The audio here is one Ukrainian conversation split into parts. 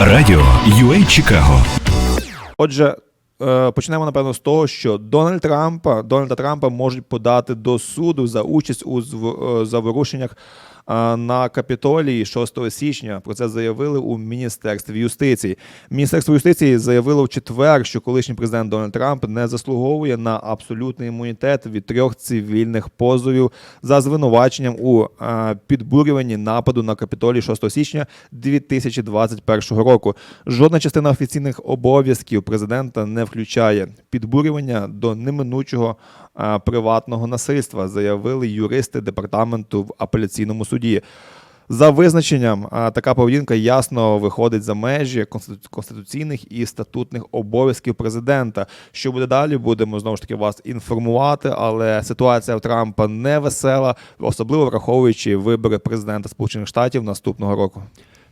Радіо UA Чикаго. Отже, е, почнемо напевно з того, що Дональд Трампа Дональда Трампа можуть подати до суду за участь у е, заворушеннях е, на Капітолії 6 січня. Про це заявили у Міністерстві юстиції. Міністерство юстиції заявило в четвер, що колишній президент Дональд Трамп не заслуговує на абсолютний імунітет від трьох цивільних позовів за звинуваченням у е, підбурюванні нападу на Капітолій 6 січня 2021 року. Жодна частина офіційних обов'язків президента не включає підбурювання до неминучого е, приватного насильства, заявили юристи департаменту в апеляційному суді. За визначенням, така поведінка ясно виходить за межі конституційних і статутних обов'язків президента. Що буде далі, будемо знову ж таки вас інформувати. Але ситуація в Трампа не весела, особливо враховуючи вибори президента Сполучених Штатів наступного року.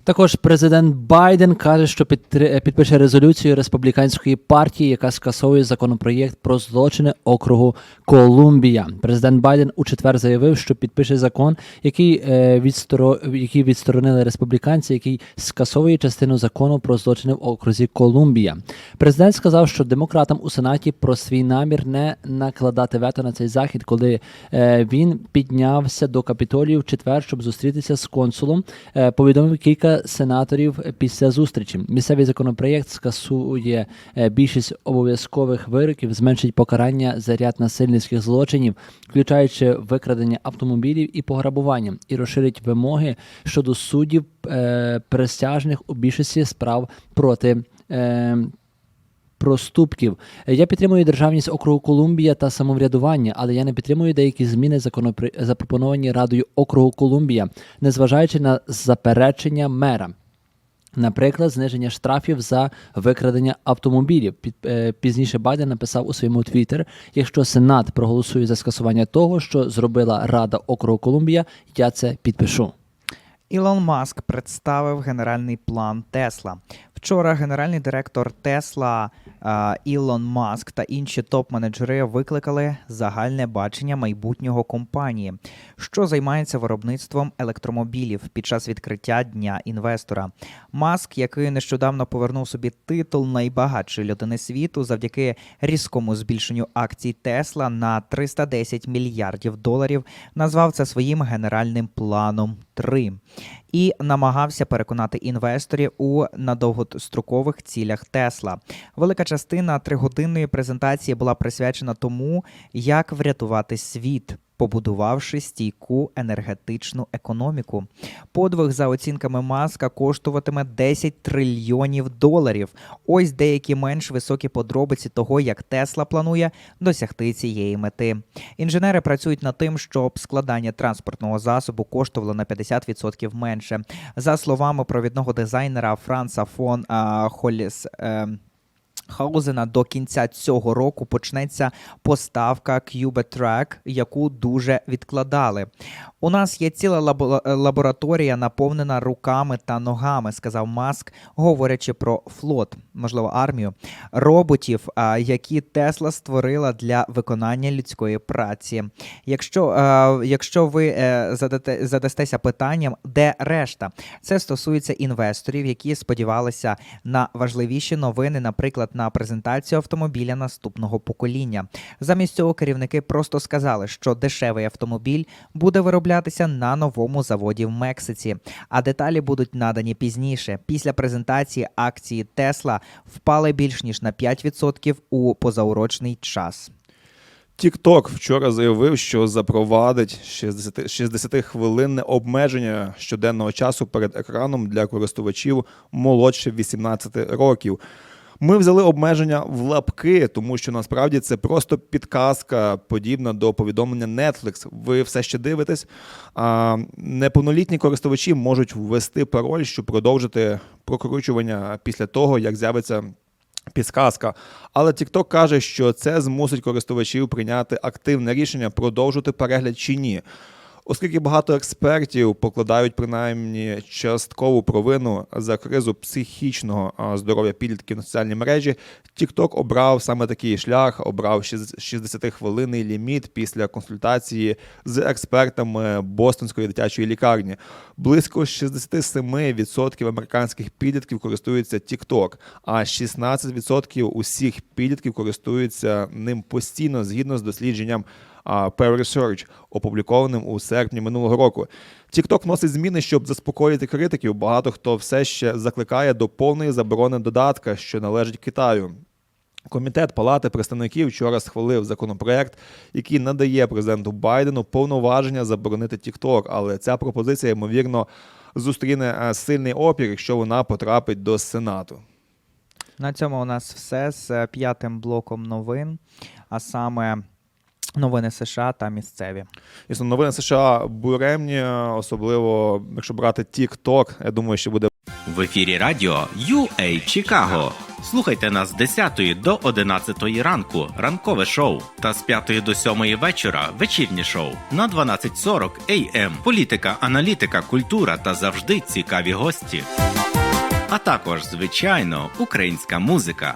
Також президент Байден каже, що підтри- підпише резолюцію республіканської партії, яка скасовує законопроєкт про злочини округу Колумбія. Президент Байден у четвер заявив, що підпише закон, який е, відсторо... який відсторонили республіканці, який скасовує частину закону про злочини в окрузі Колумбія. Президент сказав, що демократам у сенаті про свій намір не накладати вето на цей захід, коли е, він піднявся до капітолію в четвер, щоб зустрітися з консулом. Е, повідомив кілька сенаторів після зустрічі. Місцевий законопроєкт скасує е, більшість обов'язкових вироків, зменшить покарання за ряд насильницьких злочинів, включаючи викрадення автомобілів і пограбування, і розширить вимоги щодо суддів е, присяжних у більшості справ проти. Проступків я підтримую державність округу Колумбія та самоврядування, але я не підтримую деякі зміни законопри... запропоновані радою округу Колумбія, незважаючи на заперечення мера. Наприклад, зниження штрафів за викрадення автомобілів. Під, е, пізніше Байден написав у своєму твіттер, якщо Сенат проголосує за скасування того, що зробила Рада округу Колумбія, я це підпишу. Ілон Маск представив генеральний план Тесла. Вчора генеральний директор Тесла е, Ілон Маск та інші топ-менеджери викликали загальне бачення майбутнього компанії, що займається виробництвом електромобілів під час відкриття дня інвестора. Маск, який нещодавно повернув собі титул найбагатшої людини світу завдяки різкому збільшенню акцій Тесла на 310 мільярдів доларів, назвав це своїм генеральним планом 3 і намагався переконати інвесторів у надовгострокових цілях Тесла. Велика частина тригодинної презентації була присвячена тому, як врятувати світ. Побудувавши стійку енергетичну економіку, подвиг за оцінками маска коштуватиме 10 трильйонів доларів. Ось деякі менш високі подробиці того, як Тесла планує досягти цієї мети. Інженери працюють над тим, щоб складання транспортного засобу коштувало на 50% менше. За словами провідного дизайнера Франца фон Холіс. е, Хаузена до кінця цього року почнеться поставка Cubetrack, яку дуже відкладали. У нас є ціла лабо- лабораторія, наповнена руками та ногами, сказав Маск, говорячи про флот, можливо, армію роботів, які Тесла створила для виконання людської праці. Якщо, якщо ви е, задате, задастеся питанням, де решта, це стосується інвесторів, які сподівалися на важливіші новини, наприклад, на презентацію автомобіля наступного покоління. Замість цього керівники просто сказали, що дешевий автомобіль буде вироблятися на новому заводі в Мексиці, а деталі будуть надані пізніше. Після презентації акції Тесла впали більш ніж на 5% у позаурочний час. TikTok вчора заявив, що запровадить 60 60-хвилинне обмеження щоденного часу перед екраном для користувачів молодше 18 років. Ми взяли обмеження в лапки, тому що насправді це просто підказка, подібна до повідомлення Netflix. Ви все ще дивитесь. А неповнолітні користувачі можуть ввести пароль, щоб продовжити прокручування після того, як з'явиться підсказка. Але TikTok каже, що це змусить користувачів прийняти активне рішення, продовжити перегляд чи ні. Оскільки багато експертів покладають принаймні часткову провину за кризу психічного здоров'я підлітків на соціальній мережі, TikTok обрав саме такий шлях, обрав 60-хвилинний ліміт після консультації з експертами Бостонської дитячої лікарні. Близько 67% американських підлітків користуються TikTok, а 16% усіх підлітків користуються ним постійно згідно з дослідженням Pew Research, опублікованим у серпні минулого року. TikTok вносить зміни, щоб заспокоїти критиків. Багато хто все ще закликає до повної заборони додатка, що належить Китаю. Комітет Палати представників вчора схвалив законопроект, який надає президенту Байдену повноваження заборонити TikTok, але ця пропозиція ймовірно зустріне е, сильний опір, якщо вона потрапить до Сенату. На цьому у нас все з е, п'ятим блоком новин, а саме новини США та місцеві. Існо, новини США буремні, особливо якщо брати TikTok, я думаю, що буде В ефірі радіо UA Чикаго. Слухайте нас з 10 до 11 ранку, ранкове шоу, та з 5 до 7 вечора вечірнє шоу на 12.40 AM. Політика, аналітика, культура та завжди цікаві гості. А також, звичайно, українська музика.